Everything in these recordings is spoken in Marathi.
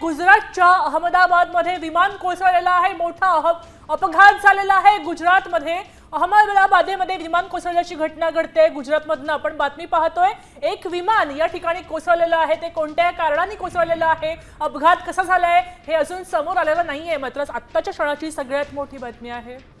गुजरातच्या अहमदाबादमध्ये विमान कोसळलेलं आहे. मोठा अह- अपघात झालेला आहे. गुजरातमध्ये अहमदाबादेमध्ये विमान कोसळल्याची घटना घडते. गुजरातमधनं आपण बातमी पाहतोय एक विमान या ठिकाणी कोसळलेलं आहे. ते कोणत्या कारणाने कोसळलेलं आहे? अपघात कसा झालाय? हे अजून समोर आलेलं नाहीये. मात्र आत्ताच्या क्षणाची सगळ्यात मोठी बातमी आहे.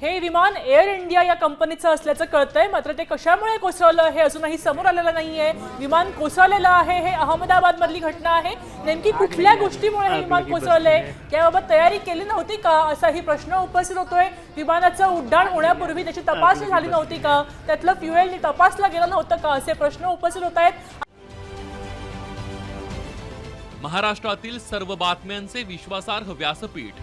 हे विमान एअर इंडिया या कंपनीचं असल्याचं कळतंय. मात्र ते कशामुळे कोसळलं हे अजूनही समोर आलेलं नाहीये. विमान कोसळलेलं आहे हे अहमदाबाद मधली घटना आहे. नेमकी कुठल्या गोष्टीमुळे हे विमान कोसळलंय? याबाबत तयारी केली नव्हती का? असाही प्रश्न उपस्थित होतोय. विमानाचं उड्डाण होण्यापूर्वी त्याची तपासणी झाली नव्हती का? त्यातलं फ्युएल तपासलं गेलं नव्हतं का? असे प्रश्न उपस्थित होत आहेत. महाराष्ट्रातील सर्व बातम्यांचे विश्वासार्ह व्यासपीठ.